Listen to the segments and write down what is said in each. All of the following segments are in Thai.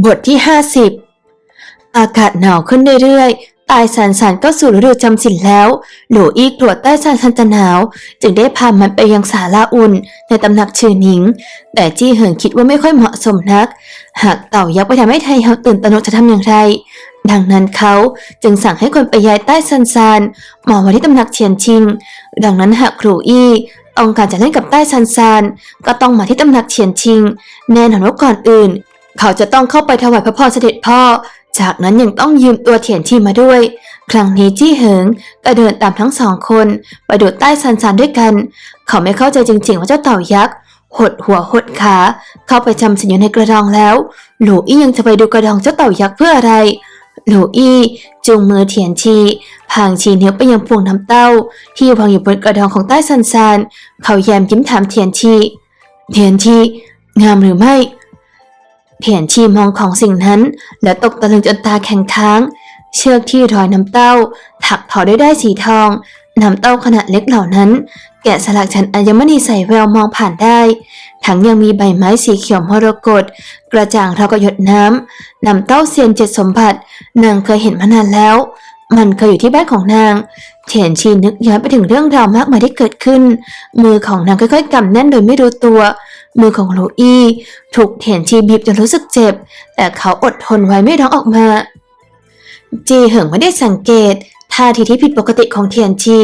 บทที่ 50 อากาศหนาวขึ้นเรื่อยๆ ตายสันสันก็สู่ฤดูจำศีลแล้ว หลูอี้กลัวใต้สันสันจะหนาว จึงได้พามันไปยังศาลาอุ่น ในตำหนักชื่อหนิง แต่จี้เหิงคิดว่าไม่ค่อยเหมาะสมนัก หากเต่ายักษ์ไปทำให้ไทเฮาตื่นตระหนกจะทำอย่างไร ดังนั้นเขาจึงสั่งให้คนไปย้ายใต้ซันซานมาไว้ที่ตำหนักเฉียนชิง ดังนั้นหากครูอี้ต้องการจะเล่นกับใต้ซันซานก็ต้องมาที่ตำหนักเฉียนชิง แน่นอนว่าก่อนอื่น เขาจะต้องเข้าไปถวายพระพรเสด็จพ่อ จากนั้นยังต้องยืมตัวเถียนชีมาด้วย ครั้งนี้จี้เหิงก็เดินตามทั้งสองคนไปดูใต้ซันซานด้วยกัน เขาไม่เข้าใจจริงๆว่าเจ้าเต่ายักษ์หดหัวหดขา เข้าไปจำสินอยู่ในกระดองแล้ว หลูอี้ยังจะไปดูกระดองเจ้าเต่ายักษ์เพื่ออะไร หลูอี้จูงมือเถียนชีพางชีนิ้วไปยังพวงน้ำเต้า ที่วางอยู่บนกระดองของใต้ซันซานเขาแย้มยิ้มถามเทียนชีเทียนชีงามหรือไม่ เถียนชีมองของสิ่งนั้น แล้วตกตะลึงจนตาแข็งค้าง เชือกที่รอยน้ำเต้า ถักทอด้ได้สีทอง น้ำเต้าขนาดเล็กเหล่านั้น แกะสลักชั้นอัญมณีใส่แววมองผ่านได้ ทั้งยังมีใบไม้สีเขียวมรกตกระจ่างเท่ากับหยดน้ำน้ำเต้าเซียนเจ็ดสมบัตินางเคยเห็นมานานแล้ว มันเคยอยู่ที่บ้านของนางเถียนชีนึกย้อนไปถึงเรื่องราวมากมายที่เกิดขึ้น มือของนางค่อยๆกำแน่นโดยไม่รู้ตัว มือของโลอี้ถูกเถียนชีบีบจนรู้สึกเจ็บ แต่เขาอดทนไว้ไม่ร้องออกมา จีเหิงไม่ได้สังเกตท่าทีที่ผิดปกติของเทียนชี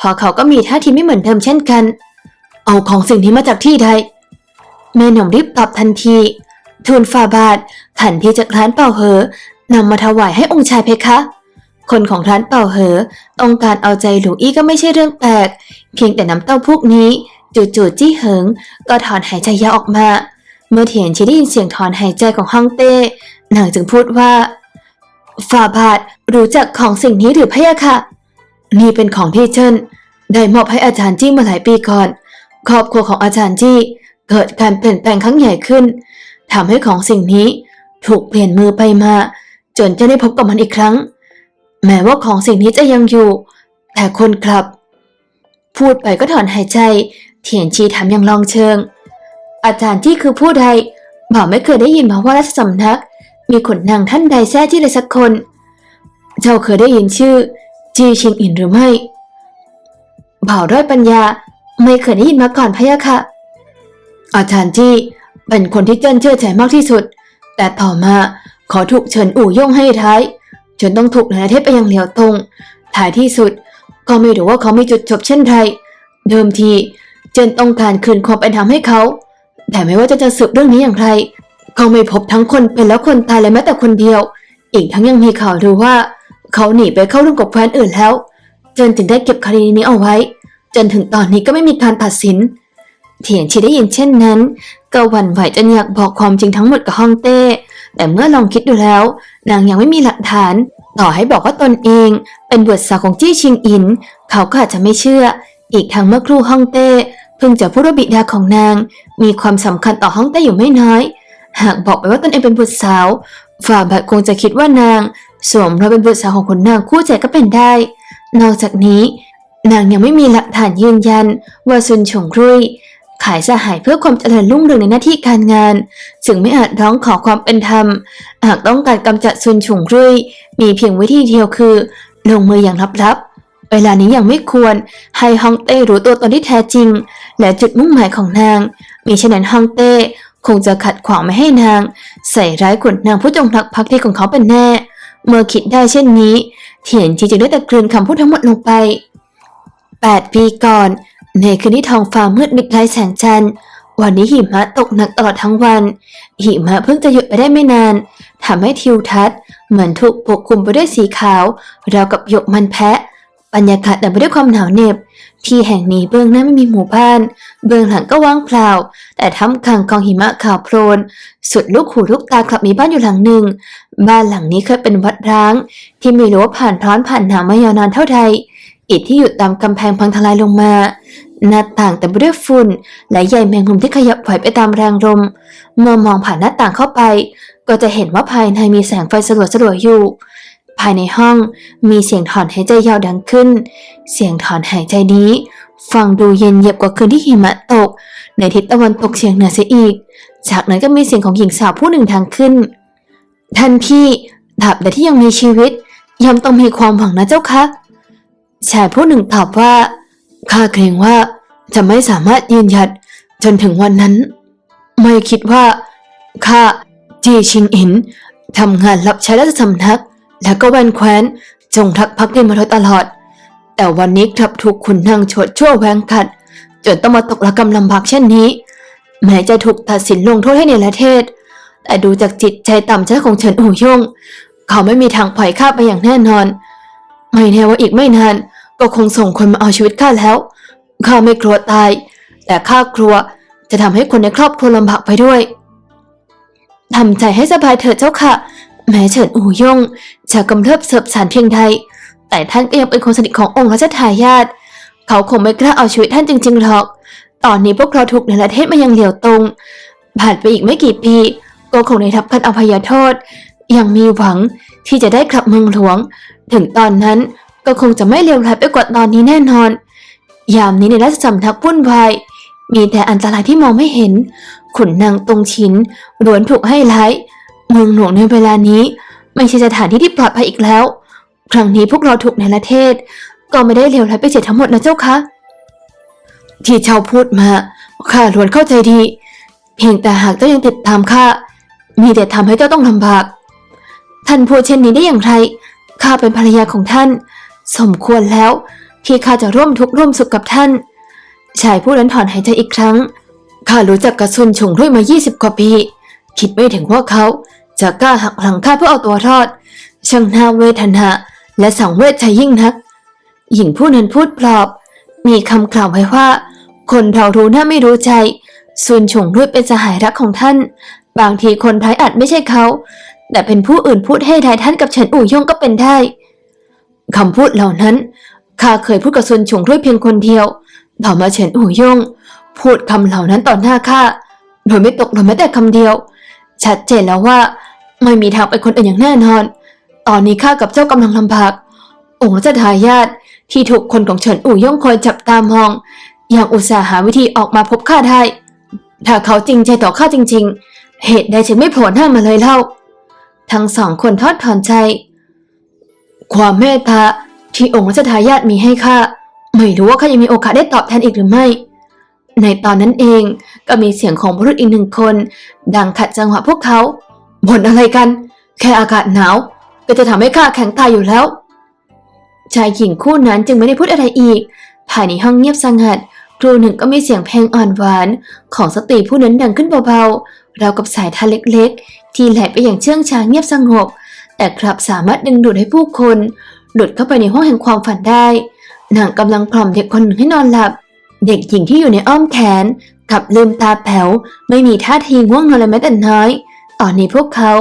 พอเขาก็มีท่าทีไม่เหมือนเดิมเช่นกัน เอาของสิ่งนี้มาจากที่ใดแม่หนุ่มรีบตอบทันทีทูลฝ่าบาทขันที่จากร้านเป่าเหอนำมาถวายให้องค์ชายเพคะ คนของร้านเป่าเหอต้องการเอาใจหลูอี้ก็ไม่ใช่เรื่องแปลก เพียงแต่น้ำเต้าพวกนี้ จู่ๆจี้เหิง ก็ถอนหายใจยาวออกมา เมื่อเถียนชีได้ยินเสียงถอนหายใจของฮ่องเต้นางจึงพูดว่าฝ่าบาทรู้จักของสิ่งนี้หรือพะยะค่ะ นี่เป็นของที่เชิญได้มอบให้อาจารย์จี้มาหลายปีก่อน ครอบครัวของอาจารย์จี้เกิดการเปลี่ยนแปลงครั้งใหญ่ขึ้นทำให้ของสิ่งนี้ถูกเปลี่ยนมือไปมา จนจะได้พบกับมันอีกครั้ง แม้ว่าของสิ่งนี้จะยังอยู่ แต่คนกลับ พูดไปก็ถอนหายใจ เถียนชีถามอย่างลองเชิง อาจารย์ที่คือผู้ใดบ่าวไม่เคยได้ยินมาว่าราชสำนัก มีขุนนางท่านใดแท้ที่ใดสักคน เจ้าเคยได้ยินชื่อ จีชิงอินหรือไม่บ่าวด้อยปัญญาไม่เคยได้ยินมาก่อนพะยะค่ะ อาจารย์จี้เป็นคนที่เจิ้นเชื่อใจมากที่สุด แต่ต่อมาขอถูกเฉินอู่ย่งให้ท้ายจนต้องถูกนายเทพไปยังเหลียวตงท้ายที่สุด ก็ไม่รู้ว่าเขามีจุดจบเช่นไรเดิมที เจนต้องการคืนความเป็นธรรมให้เขา แต่ไม่ว่าจะจะสืบเรื่องนี้อย่างไรเขาไม่พบทั้งคนเป็นและคนตายเลยแม้แต่คนเดียว อีกทั้งยังมีข่าวดูว่า เขาหนีไปเข้าร่วมกับแคว้นอื่นแล้ว เจนจึงได้เก็บคดีนี้เอาไว้ จนถึงตอนนี้ก็ไม่มีการตัดสิน เถียนชีได้ยินเช่นนั้นก็หวั่นไหวจนอยากบอกความจริงทั้งหมดกับฮ่องเต้ แต่เมื่อลองคิดดูแล้ว นางยังไม่มีหลักฐาน ต่อให้บอกว่าตนเอง เป็นบุตรสาวของจี้ชิงอิน เขาก็อาจจะไม่เชื่อ อีกทั้งเมื่อครูฮ่องเต้ เพิ่งจะพูดว่าบิดาของนาง มีความสำคัญต่อฮ่องเต้อยู่ไม่น้อย หากบอกไปว่าตนเองเป็นบุตรสาว ฝ่าบาทคงจะคิดว่านางสวมเราเป็นบุตรสาวของคนนางคู่ใจก็เป็นได้ นอกจากนี้ นางยังไม่มีหลักฐานยืนยัน ว่าซุนฉงรุยขายสหายเพื่อความเจริญรุ่งเรืองในหน้าที่การงาน จึงไม่อาจร้องขอความเป็นธรรม หากต้องการกำจัดซุนฉงรุยมีเพียงวิธีเดียวคือ ลงมืออย่างลับๆ เวลานี้ยังไม่ควรให้ฮองเต้รู้ตัวตนที่แท้จริง และจุดมุ่งหมายของนาง มีฉะนั้นฮองเต้คงจะขัดขวางไม่ให้นาง ใส่ร้ายขุนนางผู้จงรักภักดีของเขาเป็นแน่ เมื่อคิดได้เช่นนี้ เถียนจีจึงได้แต่กลืนคำพูดทั้งหมดลงไปแปดปีก่อน ในคืนที่ท้องฟ้ามืดมิดไร้แสงจันทร์วันนี้หิมะตกหนักตลอดทั้งวัน หิมะเพิ่งจะหยุดไปได้ไม่นานทำให้ทิวทัศน์เหมือนถูกปกคลุมไปด้วยสีขาวราวกับหยกมันแพะ บรรยากาศเต็มไปด้วยความหนาวเหน็บ ที่แห่งนี้เบื้องหน้าไม่มีหมู่บ้าน เบื้องหลังก็ว่างเปล่า แต่ท่ามกลางกองหิมะขาวโพลน สุดลูกหูลูกตากลับมีบ้านอยู่หลังหนึ่ง บ้านหลังนี้เคยเป็นวัดร้าง ที่มีรั้วผ่านร้อนผ่านหนาวมายาวนานเท่าใด อิฐที่อยู่ตามกำแพงพังทลายลงมา หน้าต่างแต่ไปด้วยฝุ่น และใยแมงมุมที่ขยับไหวไปตามแรงลม เมื่อมองผ่านหน้าต่างเข้าไป ก็จะเห็นว่าภายในมีแสงไฟสลัวๆอยู่ ภายในห้องมีเสียงถอนหายใจยาวดังขึ้น เสียงถอนหายใจนี้ ฟังดูเย็นเยียบกว่าคืนที่หิมะตก ในทิศตะวันตกเฉียงเหนือเสียอีก จากนั้นก็มีเสียงของหญิงสาวผู้หนึ่งดังขึ้น ท่านพี่ตราบใดที่ยังมีชีวิตย่อมต้องมีความหวังนะเจ้าคะชายผู้หนึ่งตอบว่าข้าเกรงว่าจะไม่สามารถยืนหยัดจนถึงวันนั้น ไม่คิดว่าข้าจีชิงอินทำงานรับใช้ราชสำนัก แล้วก็แวนแคว้น จงทักพักดีมาโดยตลอด แต่วันนี้กลับถูกขุนนางโฉดชั่วแหวงกัด จนต้องมาตกระกำลำบากเช่นนี้ แม้จะถูกตัดสินลงโทษให้ในประเทศ แต่ดูจากจิตใจต่ำช้ของเฉินอู่ยง เขาไม่มีทางปล่อยข้าไปอย่างแน่นอน ไม่แน่ว่าอีกไม่นาน ก็คงส่งคนมาเอาชีวิตข้าแล้ว ข้าไม่กลัวตาย แต่ข้ากลัวจะทำให้คนในครอบครัวลำบากไปด้วยทำใจให้สบายเถิดเจ้าค่ะ แม้เฉินอูยงจะกำเริบเสบสารเพียงใด แต่ท่านก็ยังเป็นคนสนิทขององค์รัชทายาทเขาคงไม่กล้าเอาชีวิตท่านจริงๆหรอก ตอนนี้พวกเราถูกในประเทศมายังเหลียวตรง ผ่านไปอีกไม่กี่ปี ก็คงได้รับการอภัยโทษ ยังมีหวังที่จะได้กลับเมืองหลวง ถึงตอนนั้นก็คงจะไม่เลวร้ายไปกว่าตอนนี้แน่นอน ยามนี้ในราชสำนักวุ่นวายมีแต่อันตรายที่มองไม่เห็น ขุนนางตรงชินล้วนถูกให้ร้าย เมืองหลวงในเวลานี้ ไม่ใช่สถานที่ที่ปลอดภัยอีกแล้ว ครั้งนี้พวกเราถูกในประเทศ ก็ไม่ได้เลวร้ายไปเสียทั้งหมดนะเจ้าคะที่เจ้าพูดมาข้าล้วนเข้าใจดี เพียงแต่หากเจ้ายังติดตามข้ามีแต่ทำให้เจ้าต้องลำบาก ท่านพูดเช่นนี้ได้อย่างไรข้าเป็นภรรยาของท่าน สมควรแล้วที่ข้าจะร่วมทุกข์ร่วมสุขกับท่านชายผู้นั้นถอนหายใจอีกครั้งข้ารู้จักกระสุนชงด้วยมา 20 กว่าปี คิดไม่ถึงว่าเขา จะกล้าหักหลังข้าเพื่อเอาตัวรอด ช่างน่าเวทนาและสังเวชใจยิ่งนัก หญิงผู้นั้นพูดปลอบ มีคำกล่าวไว้ว่า คนเรารู้หน้าไม่รู้ใจซุนชงด้วยเป็นสหายรักของท่าน บางทีคนร้ายอาจไม่ใช่เขา แต่เป็นผู้อื่นพูดให้ทายท่านกับเฉินอู่ย่งก็เป็นได้คำพูดเหล่านั้นข้าเคยพูดกับซุนชงด้วยเพียงคนเดียว ต่อมาเฉินอู่ย่งพูดคำเหล่านั้นต่อหน้าข้าโดยไม่ตกหล่นแม้แต่คำเดียว ชัดเจนแล้วว่า ไม่มีทางเป็นคนอื่นอย่างแน่นอน ตอนนี้ข้ากับเจ้ากำลังลำบาก องค์รัชทายาทที่ถูกคนของเฉินอู่ย่องคอยจับตามอง อยังอุตส่าห์หาวิธีออกมาพบข้าได้ ถ้าเขาจริงใจต่อข้าจริง ๆ เหตุใดจึงไม่โผล่หน้ามาเลยเล่า ทั้งสองคนทอดถอนใจ ความเมตตาที่องค์รัชทายาทมีให้ข้าไม่รู้ว่าข้ายังมีโอกาสได้ตอบแทนอีกหรือไม่ ในตอนนั้นเองก็มีเสียงของบุรุษอีกหนึ่งคน ดังขัดจังหวะพวกเขา บ่นอะไรกัน แค่อากาศหนาวก็จะทำให้ข้าแข็งตายอยู่แล้ว ชายหญิงคู่นั้นจึงไม่ได้พูดอะไรอีก ภายในห้องเงียบสงัด ครูหนึ่งก็มีเสียงเพลงอ่อนหวานของสตรีผู้นั้นดังขึ้นเบาๆราวกับสายทานเล็กๆ ที่ไหลไปอย่างเชื่องช้าเงียบสงบ แต่กลับสามารถดึงดูดให้ผู้คนหลุดเข้าไปในห้องแห่งความฝันได้ นางกำลังกล่อมเด็กคนหนึ่งให้นอนหลับ เด็กหญิงที่อยู่ในอ้อมแขนกลับลืมตาแผ่วไม่มีท่าทีง่วงนอนเลยแม้แต่น้อย ตอนนี้พวกเขา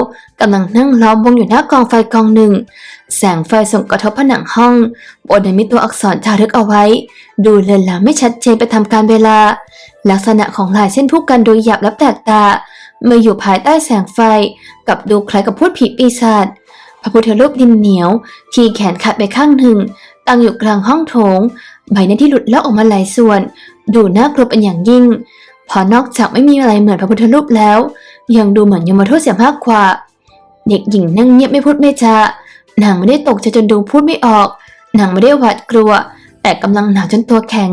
กำลังนั่งล้อมวงอยู่หน้ากองไฟกองหนึ่ง แสงไฟส่งกระทบผนังห้องบนนั้นมีตัวอักษรจารึกเอาไว้ ดูเลือนลางไม่ชัดเจนไปทำการเวลา ลักษณะของลายเส้นผู้กันโดยหยาบและแปลกตา เมื่ออยู่ภายใต้แสงไฟ กับดูคล้ายกับพูดผีปีศาจพระพุทธรูปดินเหนียว ที่แขนขาดไปข้างหนึ่ง ตั้งอยู่กลางห้องโถง ใบหน้าที่หลุดลอกออกมาหลายส่วน ดูน่ากลัวเป็นอย่างยิ่ง พอนอกจากไม่มีอะไรเหมือนพระพุทธรูปแล้ว ยังดูเหมือนยมทูตเสียมากกว่า เด็กหญิงนั่งเงียบไม่พูดไม่จานางไม่ได้ตกใจจนดูพูดไม่ออก นางไม่ได้หวาดกลัว แต่กำลังหนาวจนตัวแข็ง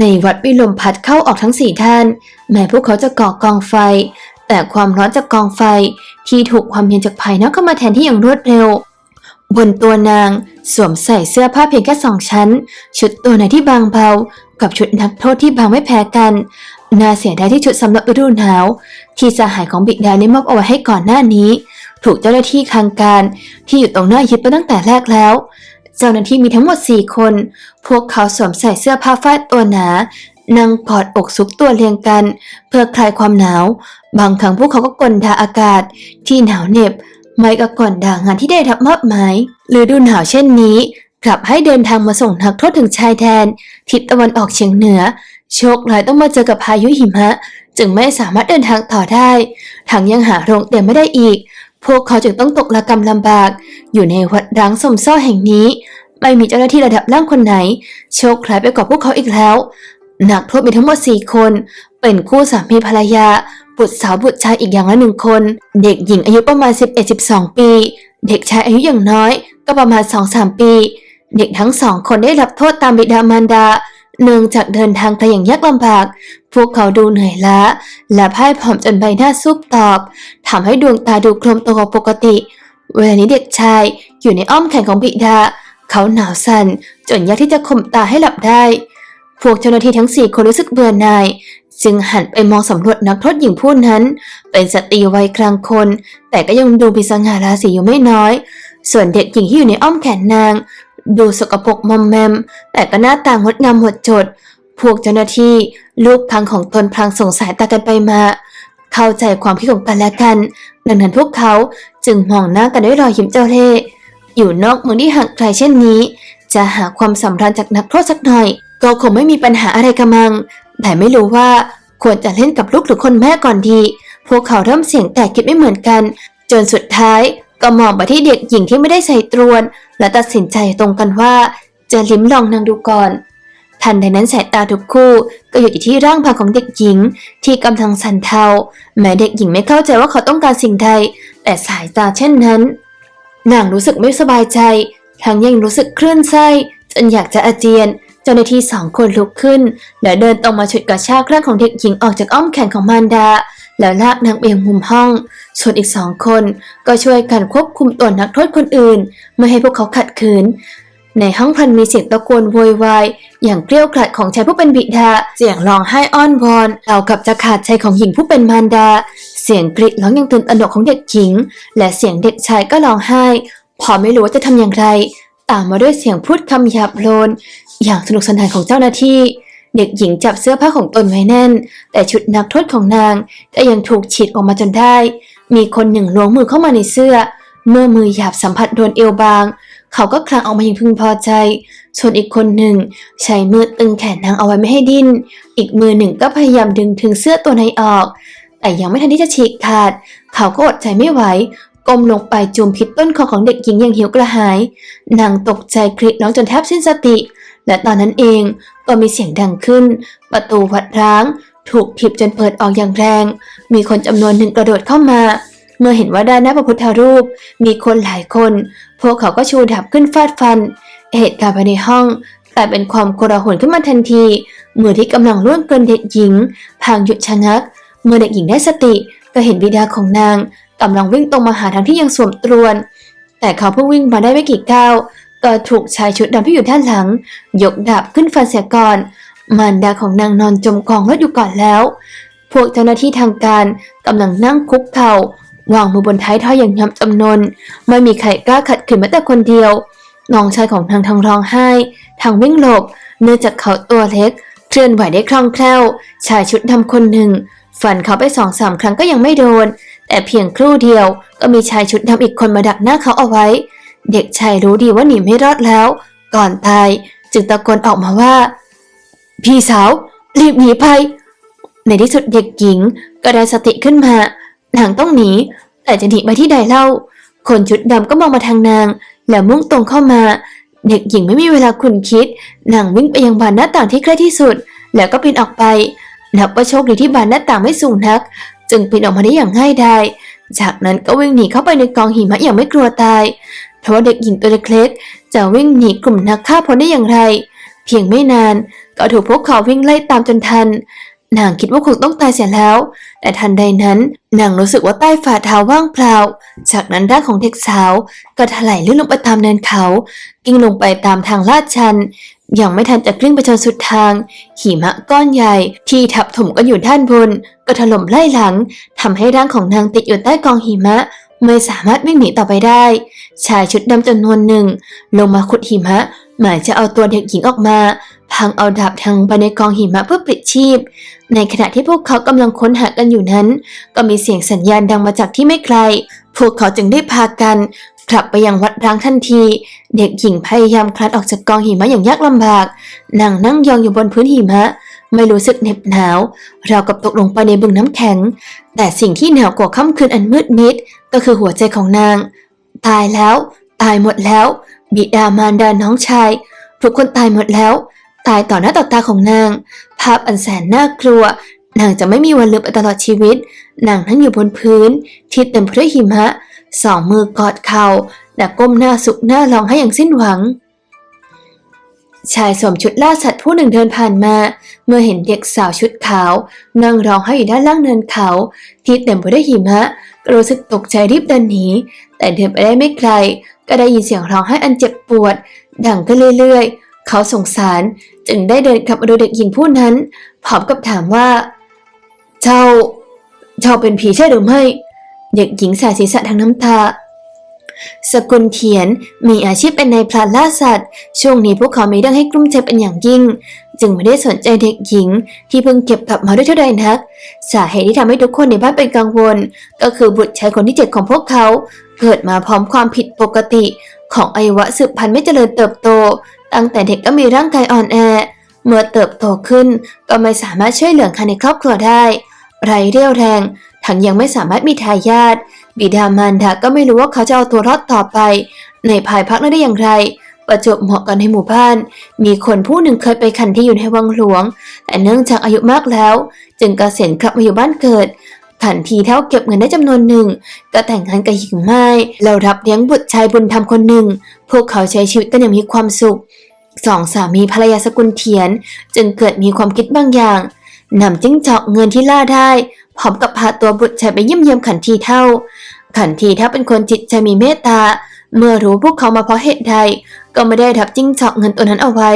ในวัดมีลมพัดเข้าออกทั้งสี่ท่าน แม้พวกเขาจะก่อกองไฟ แต่ความร้อนจากกองไฟที่ถูกความเย็นจากภายนอกเข้ามาแทนที่อย่างรวดเร็ว บนตัวนางสวมใส่เสื้อผ้าเพียงแค่สองชั้น ชุดตัวในที่บางเบา กับชุดนักโทษที่บางไม่แพ้กัน น่าเสียดายที่ชุดสำหรับฤดูหนาว ที่สหายของบิดาได้มอบเอาไว้ให้ก่อนหน้านี้ ถูกเจ้าหน้าที่ทางการที่อยู่ตรงหน้ายึดไปตั้งแต่แรกแล้ว เจ้าหน้าที่มีทั้งหมดสี่คน พวกเขาสวมใส่เสื้อผ้าฝ้ายตัวหนานั่งกอดอกซุกตัวเรียงกัน เพื่อคลายความหนาว บางครั้งพวกเขาก็กลดาอากาศ ที่หนาวเหน็บ ไม่ก็ก่อนด่างานที่ได้รับมอบหมายฤดูหนาวเช่นนี้ กลับให้เดินทางมาส่งนักโทษถึงชายแดนทิศตะวันออกเฉียงเหนือ โชคร้ายต้องมาเจอกับพายุหิมะ จึงไม่สามารถเดินทางต่อได้ทั้งยังหาโรงเตียไม่ได้อีก พวกเขาจึงต้องตกระกำลำบาก อยู่ในวัดร้างสมซ่อแห่งนี้ ไม่มีเจ้าหน้าที่ระดับล่างคนไหน โชคร้ายไปกว่าพวกเขาอีกแล้ว นักโทษมีทั้งหมดสี่คน เป็นคู่สามีภรรยา บุตรสาวบุตรชายอีกอย่างละหนึ่งคน เด็กหญิงอายุประมาณ 11-12 ปี เด็กชายอายุอย่างน้อย ก็ประมาณ 2-3 ปี เด็กทั้งสองคนได้รับโทษตามบิดามารดา เนื่องจากเดินทางไปอย่างยากลำบาก พวกเขาดูเหนื่อยล้า และพ่ายผอมจนใบหน้าซุบตอบทำให้ดวงตาดูกลมโตกว่าปกติ เวลานี้เด็กชายอยู่ในอ้อมแขนของบิดา เขาหนาวสั่นจนยากที่จะข่มตาให้หลับได้ พวกเจ้าหน้าที่ทั้งสี่คนรู้สึกเบื่อหน่าย จึงหันไปมองสำรวจนักโทษหญิงผู้นั้น เป็นสตรีวัยกลางคน แต่ก็ยังดูมีสง่าราศีอยู่ไม่น้อย ส่วนเด็กหญิงที่อยู่ในอ้อมแขนนาง ดูสกปรกมอมแมม แต่ก็หน้าตางดงามหมดจด พวกเจ้าหน้าที่ลูกพังของตนพลางสงสายตากันไปมา เข้าใจความคิดของกันและกัน ดังนั้นพวกเขาจึงมองหน้ากันด้วยรอยยิ้มเจ้าเล่ห์อยู่นอกเมืองที่ห่างไกลเช่นนี้ จะหาความสัมพันธ์จากนักโทษสักหน่อย ก็คงไม่มีปัญหาอะไรกำมัง แต่ไม่รู้ว่าควรจะเล่นกับลูกหรือคนแม่ก่อนดี พวกเขาเริ่มเสียงแตกคิดไม่เหมือนกัน จนสุดท้ายก็มองไปที่เด็กหญิงที่ไม่ได้ใส่ตรวน และตัดสินใจตรงกันว่าจะลิ้มลองนางดูก่อน ทันใดนั้นสายตาทุกคู่ก็อยู่ที่ร่างผาของเด็กหญิงที่กำลังสั่นเทา แม้เด็กหญิงไม่เข้าใจว่าเขาต้องการสิ่งใด แต่สายตาเช่นนั้น นางรู้สึกไม่สบายใจ ทั้งยังรู้สึกคลื่นไส้จนอยากจะอาเจียน เจ้าหน้าที่สองคนลุกขึ้น และเดินตรงมาฉุดกระชากร่างของเด็กหญิงออกจากอ้อมแขนของมารดา แล้วลากนางไปยังมุมห้อง ส่วนอีกสองคนก็ช่วยกันควบคุมตัวนักโทษคนอื่น ไม่ให้พวกเขาขัดขืน ในห้องพันมีเสียงตะโกนโวยวายอย่างเกลี้ยวกล่อดของชายผู้เป็นบิดา เสียงร้องไห้อ้อนวอนเราวกับจะขาดใจของหญิงผู้เป็นมารดา เสียงกรีดร้องอย่างตื่นตระหนกของเด็กหญิง และเสียงเด็กชายก็ร้องไห้ พอไม่รู้ว่าจะทำอย่างไร ตามมาด้วยเสียงพูดคำหยาบโลนอย่างสนุกสนานของเจ้าหน้าที่ เด็กหญิงจับเสื้อผ้าของตนไว้แน่น แต่ชุดนักโทษของนางก็ยังถูกฉีดออกมาจนได้ มีคนหนึ่งล้วงมือเข้ามาในเสื้อ เมื่อมือหยาบสัมผัสโดนเอวบาง เขาก็คลางออกมาอย่างพึงพอใจ ส่วนอีกคนหนึ่งใช้มือตึงแขนนางเอาไว้ไม่ให้ดิ้น อีกมือหนึ่งก็พยายามดึงถึงเสื้อตัวในออก แต่ยังไม่ทันที่จะฉีกขาด เขาก็อดใจไม่ไหวก้มลงไปจูมพิษต้นคอของเด็กหญิงอย่างหิวกระหาย นางตกใจกรีดร้องจนแทบสิ้นสติ และตอนนั้นเองก็มีเสียงดังขึ้น ประตูวัดร้าง ถูกถีบจนเปิดออกอย่างแรง มีคนจำนวนหนึ่งกระโดดเข้ามา เมื่อเห็นว่าด้านหน้าพระพุทธรูป มีคนหลายคน พวกเขาก็ชูดาบขึ้นฟาดฟัน เหตุการณ์ภายในห้องกลายเป็นความโกลาหลขึ้นมาทันทีมือที่กำลังล่วงเกินเด็กหญิง พางหยุดชะงัก เมื่อเด็กหญิงได้สติก็เห็นบิดาของนางกำลังวิ่งตรงมาหาทางที่ยังสวมตรวน แต่เขาเพิ่งวิ่งมาได้ไม่กี่ก้าว ก็ถูกชายชุดดำที่อยู่ด้านหลัง ยกดาบขึ้นฟันเสียก่อน มารดาของนางนอนจมกองเลือดอยู่ก่อนแล้ว พวกเจ้าหน้าที่ทางการกำลังนั่งคุกเข่าวางมือบนท้ายทอยอย่างยำจำนน ไม่มีใครกล้าขัดขืนแม้แต่คนเดียว น้องชายของนางทางร้องไห้ ทางวิ่งหลบ เนื่องจากเขาตัวเล็ก เคลื่อนไหวได้คล่องแคล่ว ชายชุดดำคนหนึ่งฟันเขาไปสองสามครั้งก็ยังไม่โดน แต่เพียงครู่เดียวก็มีชายชุดดำอีกคนมาดักหน้าเขาเอาไว้ เด็กชายรู้ดีว่าหนีไม่รอดแล้ว ก่อนตายจึงตะโกนออกมาว่า พี่สาว รีบหนีไป ในที่สุดเด็กหญิงก็ได้สติขึ้นมานางต้องหนี แต่จะหนีไปที่ใดเล่า คนชุดดำก็มองมาทางนาง แล้วมุ่งตรงเข้ามา เด็กหญิงไม่มีเวลาคุณคิด นางวิ่งไปยังบานหน้าต่างที่ใกล้ที่สุด แล้วก็ปีนออกไป นับว่าโชคดีที่บานหน้าต่างไม่สูงนัก จึงปีนออกมาได้อย่างง่ายดายจากนั้นก็วิ่งหนีเข้าไปในกองหิมะอย่างไม่กลัวตาย ว่าเด็กหญิงตัวเล็กๆจะวิ่งหนีกลุ่มนักฆ่าพ้นได้อย่างไร เพียงไม่นานก็ถูกพวกเขาวิ่งไล่ตามจนทัน นางคิดว่าคงต้องตายเสียแล้ว แต่ทันใดนั้น นางรู้สึกว่าใต้ฝ่าเท้าว่างเปล่า จากนั้นร่างของเด็กสาวก็ถลายลื่นลงไปตามเนินเขา กิ้งลงไปตามทางลาดชันยังไม่ทันจะกลิ้งไปจนสุดทาง หิมะก้อนใหญ่ที่ทับถมกันอยู่ด้านบน ก็ถล่มไล่หลังทำให้ร่างของนางติดอยู่ใต้กองหิมะ ไม่สามารถวิ่งหนีต่อไปได้ ชายชุดดำจำนวนหนึ่ง ลงมาขุดหิมะ หมายจะเอาตัวเด็กหญิงออกมา พังเอาดาบแทงไปในกองหิมะเพื่อปลิดชีพ ในขณะที่พวกเขากำลังค้นหากันอยู่นั้น ก็มีเสียงสัญญาณดังมาจากที่ไม่ไกล พวกเขาจึงได้พากันกลับไปยังวัดร้างทันที เด็กหญิงพยายามคลานออกจากกองหิมะอย่างยากลำบากนางนั่งยองอยู่บนพื้นหิมะ ไม่รู้สึกเหน็บหนาว เรากับตกลงไปในบึงน้ำแข็ง แต่สิ่งที่หนาวกว่าค่ำคืนอันมืดมิด ก็คือหัวใจของนาง ตายแล้ว ตายหมดแล้ว บิดามารดาน้องชาย ทุกคนตายหมดแล้ว ตายต่อหน้าต่อตาของนาง ภาพอันแสนน่ากลัวนางจะไม่มีวันลืมไปตลอดชีวิต นางนั่งอยู่บนพื้น ที่เต็มไปด้วยหิมะ สองมือกอดเข่าและก้มหน้าสุกหน้าร้องให้อย่างสิ้นหวัง ชายสวมชุดล่าสัตว์ผู้หนึ่งเดินผ่านมา เมื่อเห็นเด็กสาวชุดขาว นั่งร้องไห้อยู่ด้านล่างเนินเขา ที่เต็มไปด้วยหิมะรู้สึกตกใจรีบเดินหนีแต่เดินไปได้ไม่ไกล ก็ได้ยินเสียงร้องไห้อันเจ็บปวด ดังขึ้นเรื่อยๆ เขาสงสารจึงได้เดินกลับมาดูเด็กหญิงผู้นั้นพร้อมกับถามว่า เจ้า เจ้าเป็นผีใช่หรือไม่ เด็กหญิงสายศีรษะทางน้ำตา สกุลเทียนมีอาชีพเป็นนายพรานล่าสัตว์ ช่วงนี้พวกเขามีเรื่องให้กลุ้มใจเป็นอย่างยิ่ง จึงไม่ได้สนใจเด็กหญิง ที่เพิ่งเก็บกลับมาด้วยเท่าใดนัก สาเหตุที่ทำให้ทุกคนในบ้านเป็นกังวล ก็คือบุตรชายคนที่เจ็ดของพวกเขา เกิดมาพร้อมความผิดปกติ ของอวัยวะสืบพันธุ์ไม่เจริญเติบโต ตั้งแต่เด็กก็มีร่างกายอ่อนแอ เมื่อเติบโตขึ้น ก็ไม่สามารถช่วยเหลือใครในครอบครัวได้ไรเรี่ยวแรงทั้งยังไม่สามารถมีทายาท บิดามารดาก็ไม่รู้ว่าเขาจะเอาตัวรอดต่อไป ในภายภาคนั้นได้อย่างไร ประจบเหมาะกันในหมู่บ้าน มีคนผู้หนึ่งเคยไปขันที่อยู่ในวังหลวง แต่เนื่องจากอายุมากแล้ว จึงเกษียณกลับมาอยู่บ้านเกิดขันทีเท่าเก็บเงินได้จำนวนหนึ่ง ก็แต่งงานกับหญิงไม้แล้วรับเลี้ยงบุตรชายบุญธรรมคนหนึ่ง พวกเขาใช้ชีวิตกันอย่างมีความสุขสองสามีภรรยาสกุลเทียน จึงเกิดมีความคิดบางอย่างนำจิ้งจอกเงินที่ล่าได้ พร้อมกับพาตัวบุตรชายไปเยี่ยมเยียมขันทีเท่า ขันทีเท่าเป็นคนจิตใจมีเมตตา เมื่อรู้พวกเขามาเพราะเหตุใด ก็ไม่ได้รับจิ้งจอกเงินตัวนั้นเอาไว้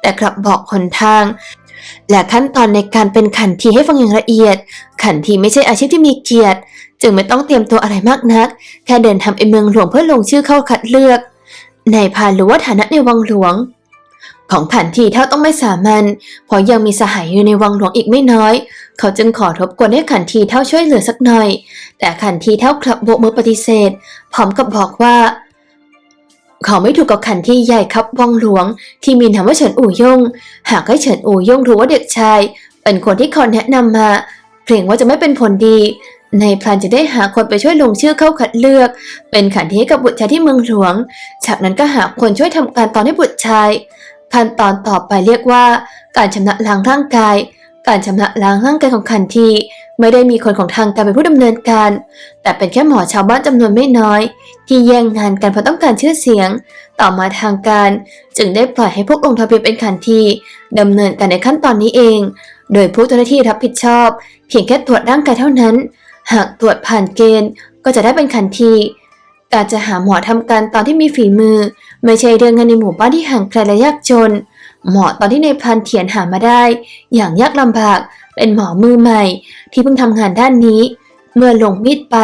แต่กลับบอกหนทาง และขั้นตอนในการเป็นขันทีให้ฟังอย่างละเอียด ขันทีไม่ใช่อาชีพที่มีเกียรติ จึงไม่ต้องเตรียมตัวอะไรมากนัก แค่เดินทำไอเมืองหลวงเพื่อลงชื่อเข้าคัดเลือก ในพานรู้ว่าฐานะในวังหลวง ของขันทีเท่าต้องไม่สามัญเพราะยังมีสหายอยู่ในวังหลวงอีกไม่น้อย เขาจึงขอรบกวนให้ขันทีเท่าช่วยเหลือสักหน่อย แต่ขันทีเท่ากลับโบกมือปฏิเสธ พร้อมกับบอกว่า เขาไม่ถูกกับขันทีใหญ่ครับวังหลวง ที่มีนามว่าเฉินอู่ยง หากให้เฉินอู่ยงรู้ว่าเด็กชาย เป็นคนที่เขาแนะนำมาเกรงว่าจะไม่เป็นผลดีในพลานจะได้หาคนไปช่วยลงชื่อเข้าคัดเลือก เป็นขันทีให้กับบุตรชายที่เมืองหลวง จากนั้นก็หาคนช่วยทำการตอนให้บุตรชาย ขั้นตอนต่อไปเรียกว่า การชำระล้างร่างกาย การชำระล้างร่างกายของขันทีไม่ได้มีคนของทางการเป็นผู้ดำเนินการ แต่เป็นแค่หมอชาวบ้านจำนวนไม่น้อย ที่แย่งงานกันเพราะต้องการชื่อเสียง ต่อมาทางการ จึงได้ปล่อยให้พวกลงทะเบียนเป็นขันทีดำเนินการในขั้นตอนนี้เอง โดยผู้เจ้าหน้าที่รับผิดชอบ เพียงแค่ตรวจร่างกายเท่านั้น หากตรวจผ่านเกณฑ์ก็จะได้เป็นขันที การจะหาหมอทำการตอนที่มีฝีมือ ไม่ใช่เรื่องงานในหมู่บ้านที่ห่างไกลและยากจน หมอตอนที่ในพรานเถียนหามาได้ อย่างยากลำบากเป็นหมอมือใหม่ ที่เพิ่งทำงานด้านนี้ เมื่อลงมีดไป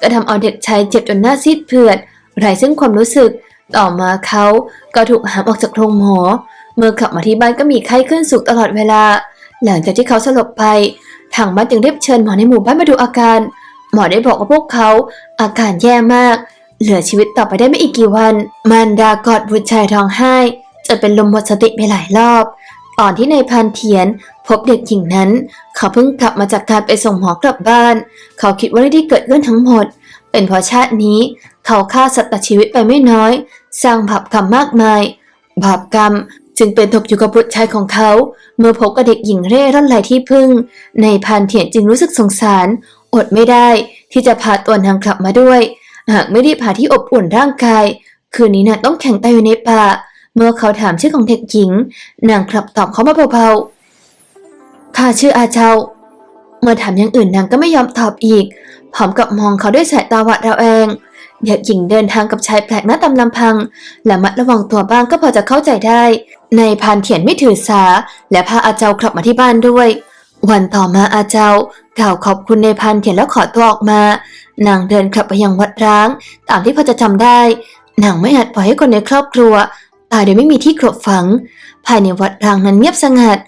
ก็ทำเอาเด็กชายเจ็บจนหน้าซีดเผือดไร้ซึ่งความรู้สึก ต่อมาเขาก็ถูกหามออกจากโรงหมอ เมื่อกลับมาที่บ้านก็มีไข้ขึ้นสูงตลอดเวลา หลังจากที่เขาสลบไป ทางบ้านจึงเรียบเชิญหมอในหมู่บ้านมาดูอาการ หมอได้บอกว่าพวกเขาอาการแย่มาก เหลือชีวิตต่อไปได้ไม่อีกกี่วัน มารดากอดบุตรชายร้องไห้จนเป็นลมหมดสติไปหลายรอบตอนที่ในายพันเทียน พบเด็กหญิงนั้น เขาเพิ่งกลับมาจากการไปส่งหมอกลับบ้าน เขาคิดว่าเรื่องที่เกิดขึ้นทั้งหมด เป็นเพราะชาตินี้ เขาฆ่าสัตว์ชีวิตไปไม่น้อย สร้างบาปกรรมมากมายบาปกรรมจึงเป็นตกอยู่กับบุตรชายของเขา เมื่อพบกับเด็กหญิงเร่ร่อนไร้ที่พึ่งในายพันเทียนจึงรู้สึกสงสาร อดไม่ได้ที่จะพาตัวนางกลับมาด้วย หากไม่ได้พาที่อบอุ่นร่างกาย คืนนี้น่ะต้องแข่งตายอยู่ในป่า เมื่อเขาถามชื่อของเด็กหญิง นางกลับตอบเขามาเบาๆข้าชื่ออาเจ้าเมื่อถามอย่างอื่นนางก็ไม่ยอมตอบอีก พร้อมกับมองเขาด้วยสายตาหวาดระแวงเด็กหญิงเดินทางกับชายแปลกหน้าตามลำพังและมัดระวังตัวบ้างก็พอจะเข้าใจได้ ในพานเถียนไม่ถือสา และพาอาเจ้ากลับมาที่บ้านด้วย วันต่อมาอาเจ้ากล่าวขอบคุณในพานเถียนแล้วขอตัวออกมา นางเดินกลับไปยังวัดร้าง ตามที่พอจะจำได้ นางไม่อาจปล่อยให้คนในครอบครัวตายโดยไม่มีที่กลบฝัง ภายในวัดร้างนั้นเงียบสงัด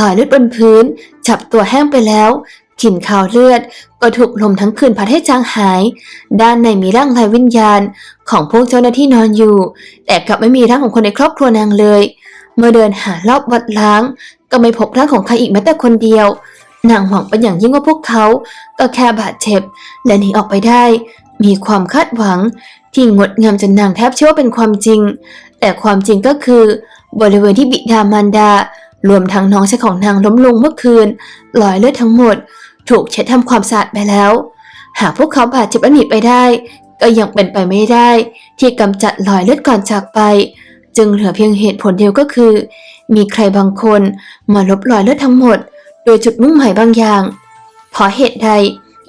ลอยเลือดบนพื้น จับตัวแห้งไปแล้วกลิ่นคาวเลือดก็ถูกลมทั้งคืนพัดให้จางหาย ด้านในมีร่างลายวิญญาณ ของพวกเจ้าหน้าที่นอนอยู่ แต่กลับไม่มีร่างของคนในครอบครัวนางเลย เมื่อเดินหารอบวัดล้าง ก็ไม่พบร่างของใครอีกแม้แต่คนเดียว นางหวังเป็นอย่างยิ่งว่าพวกเขาก็แค่บาดเจ็บและหนีออกไปได้ มีความคาดหวัง ที่งดงามจนนางแทบเชื่อว่าเป็นความจริง แต่ความจริงก็คือบริเวณที่บิดามารดา รวมทั้งน้องชายของนางล้มลงเมื่อคืนรอยเลือดทั้งหมด ถูกเช็ดทำความสะอาดไปแล้ว หากพวกเขาบาดเจ็บและหนีไปได้ ก็ยังเป็นไปไม่ได้ ที่กำจัดรอยเลือดก่อนจากไป จึงเหลือเพียงเหตุผลเดียวก็คือ มีใครบางคนมาลบรอยเลือดทั้งหมด ดยจุดมุ่งหมายบางอย่างเพราะเหตุใด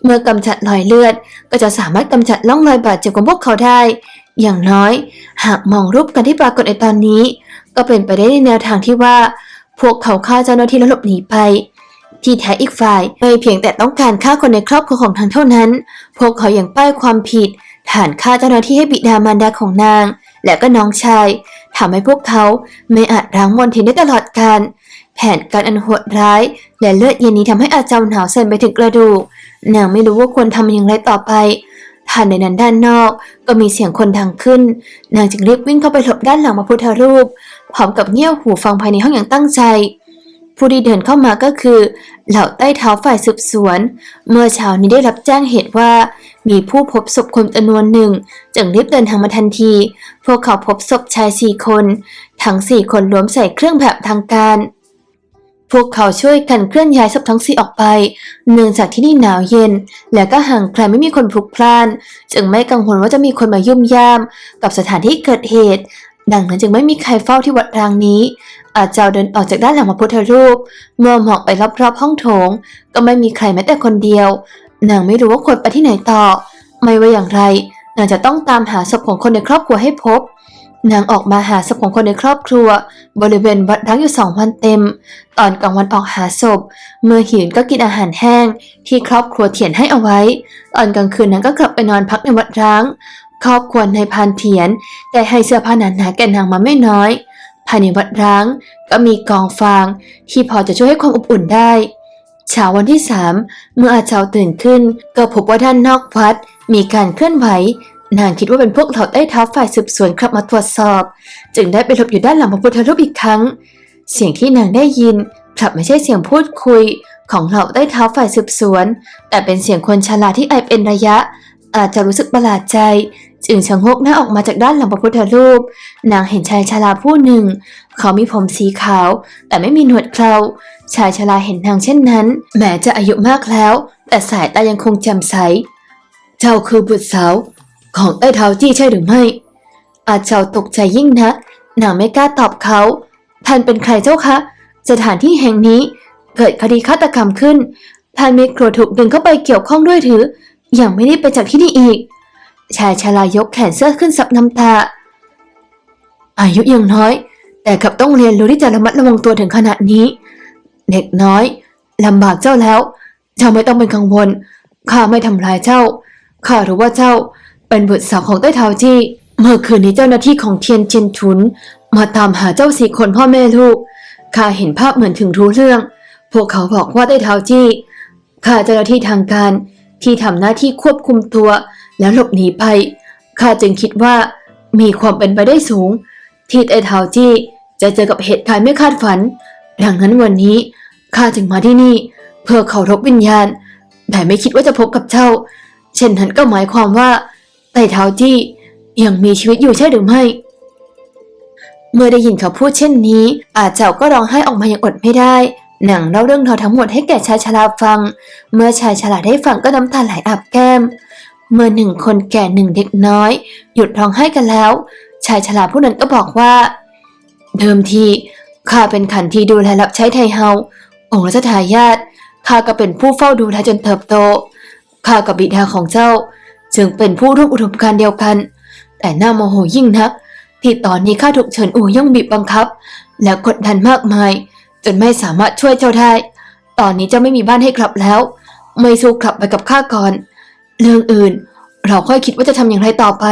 เมื่อกำจัดรอยเลือด ก็จะสามารถกำจัดร่องรอยบาดเจ็บของพวกเขาได้ อย่างน้อย หากมองรูปกันที่ปรากฏในตอนนี้ ก็เป็นไปได้ในแนวทางที่ว่า พวกเขาฆ่าเจ้าหน้าที่แล้วหลบหนีไป ที่แท้อีกฝ่ายไม่เพียงแต่ต้องการฆ่าคนในครอบครัวของทางเท่านั้น พวกเขายังป้ายความผิด ฐานฆ่าเจ้าหน้าที่ให้บิดามารดาของนาง และก็น้องชายทำให้พวกเขาไม่อาจร้างมนทินได้ตลอดกาล แผนการอันโหดร้าย และเลือดเย็นนี้ทำให้อาเจ้าหนาวสั่นไปถึงกระดูกนางไม่รู้ว่าควรทำอย่างไรต่อไปทันในนั้นด้านนอกก็มีเสียงคนดังขึ้น นางจึงรีบวิ่งเข้าไปหลบด้านหลังพระพุทธรูป พร้อมกับเงี่ยวหูฟังภายในห้องอย่างตั้งใจ ผู้ที่เดินเข้ามาก็คือ เหล่าใต้เท้าฝ่ายสืบสวน เมื่อเช้านี้ได้รับแจ้งเหตุว่า มีผู้พบศพคนจำนวนหนึ่ง จึงรีบเดินทางมาทันที พวกเขาพบศพชายสี่คน ทั้งสี่คนล้มใส่เครื่องแบบทางการ พวกเขาช่วยกันเคลื่อนย้ายศพทั้งสี่ออกไป เนื่องจากที่นี่หนาวเย็น และก็ห่างไกลไม่มีคนพลุกพล่าน จึงไม่กังวลว่าจะมีคนมายุ่มย่าม กับสถานที่เกิดเหตุ ดังนั้นจึงไม่มีใครเฝ้าที่วัดรางนี้ อาจเจ้าเดินออกจากด้านหลังพระพุทธรูป เมื่อมองไปรอบๆห้องโถง ก็ไม่มีใครแม้แต่คนเดียวนางไม่รู้ว่าควรไปที่ไหนต่อ ไม่ว่าอย่างไรนางจะต้องตามหาศพของคนในครอบครัวให้พบ นางออกมาหาศพของคนในครอบครัว บริเวณวัดร้างอยู่สองวันเต็ม ตอนกลางวันออกหาศพ เมื่อหิวก็กินอาหารแห้ง ที่ครอบครัวเถียนให้เอาไว้ ตอนกลางคืนนางก็กลับไปนอนพักในวัดร้าง ครอบครัวในพานเถียนได้ให้เสื้อผ้าหนาๆแก่นางมาไม่น้อย ภายในวัดร้างก็มีกองฟาง ที่พอจะช่วยให้ความอบอุ่นได้เช้าวันที่สามเมื่ออาเจ้าตื่นขึ้น ก็พบว่าด้านนอกวัดมีการเคลื่อนไหว นางคิดว่าเป็นพวกเหล่าใต้เท้าฝ่ายสืบสวนกลับมาตรวจสอบ จึงได้ไปหลบอยู่ด้านหลังพระพุทธรูปอีกครั้ง เสียงที่นางได้ยินกลับไม่ใช่เสียงพูดคุยของเหล่าใต้เท้าฝ่ายสืบสวน แต่เป็นเสียงคนชราที่ไอเป็นระยะ อาจจะรู้สึกประหลาดใจ จึงชะงกหน้าออกมาจากด้านหลังพระพุทธรูป นางเห็นชายชราผู้หนึ่ง เขามีผมสีขาว แต่ไม่มีหนวดเคราชายชราเห็นนางเช่นนั้น แม้จะอายุมากแล้ว แต่สายตายังคงแจ่มใส เจ้าคือบุตรสาว ของใต้เท้าจี้ใช่หรือไม่ อาเจ้าตกใจยิ่งนักนางไม่กล้าตอบเขา ท่านเป็นใครเจ้าคะ สถานที่แห่งนี้เกิดคดีฆาตกรรมขึ้นท่านมีครัวถูกดึงเข้าไปเกี่ยวข้องด้วยหรือ ยังไม่ได้ไปจากที่นี่อีก ชายชรายกแขนเสื้อขึ้นสับน้ำตา อายุยังน้อย แต่กับต้องเรียนรู้ที่จะระมัดระวังตัวถึงขนาดนี้ เด็กน้อยลำบากเจ้าแล้ว เจ้าไม่ต้องเป็นกังวล ข้าไม่ทำร้ายเจ้า ข้ารู้ว่าเจ้า เป็นบุตรสาวของใต้เท้าจี้เมื่อคืนนี้เจ้าหน้าที่ของเทียนเจียนทุน มาตามหาเจ้าสี่คนพ่อแม่ลูกข้าเห็นภาพเหมือนถึงรู้เรื่อง พวกเขาบอกว่าใต้เท้าจี้ข้าเจ้าหน้าที่ทางการที่ทำหน้าที่ควบคุมตัว แล้วหลบหนีไปข้าจึงคิดว่ามีความเป็นไปได้สูง ที่ใต้เท้าจี้จะเจอกับเหตุการณ์ไม่คาดฝัน ดังนั้นวันนี้ข้าจึงมาที่นี่ เพื่อเคารพวิญญาณ แต่ไม่คิดว่าจะพบกับเจ้า เช่นนั้นก็หมายความว่า ไต่เท้าจี้ยังมีชีวิตอยู่ใช่หรือไม่ เมื่อได้ยินเขาพูดเช่นนี้ อาเจ้าก็ร้องไห้ออกมาอย่างอดไม่ได้หนังเล่าเรื่องราวทั้งหมดให้แก่ชายชราฟัง เมื่อชายฉลาได้ฟังก็น้ำตาไหลอาบแก้ม เมื่อหนึ่งคนแก่หนึ่งเด็กน้อย หยุดร้องไห้กันแล้ว ชายฉลาผู้นั้นก็บอกว่า เดิมทีข้าเป็นขันทีดูแลรับใช้ไทเฮาองค์รัชทายาทข้าก็เป็นผู้เฝ้าดูแลจนเติบโตข้ากับบิดาของเจ้า จึงเป็นผู้ร่วมอุดมการเดียวกัน แต่น่าโมโหยิ่งนัก ที่ตอนนี้ข้าถูกเฉินอู่ย่องบีบบังคับ และกดดันมากมาย จนไม่สามารถช่วยเจ้าได้ ตอนนี้เจ้าไม่มีบ้านให้กลับแล้ว ไม่สู้กลับไปกับข้าก่อน เรื่องอื่น เราค่อยคิดว่าจะทำอย่างไรต่อไป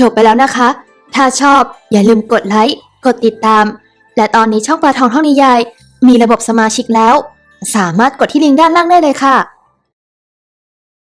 จบไปแล้วนะคะ ถ้าชอบอย่าลืมกดไลค์ กดติดตาม และตอนนี้ช่องปลาทองท่องนิยาย มีระบบสมาชิกแล้ว สามารถกดที่ลิงก์ด้านล่างได้เลยค่ะ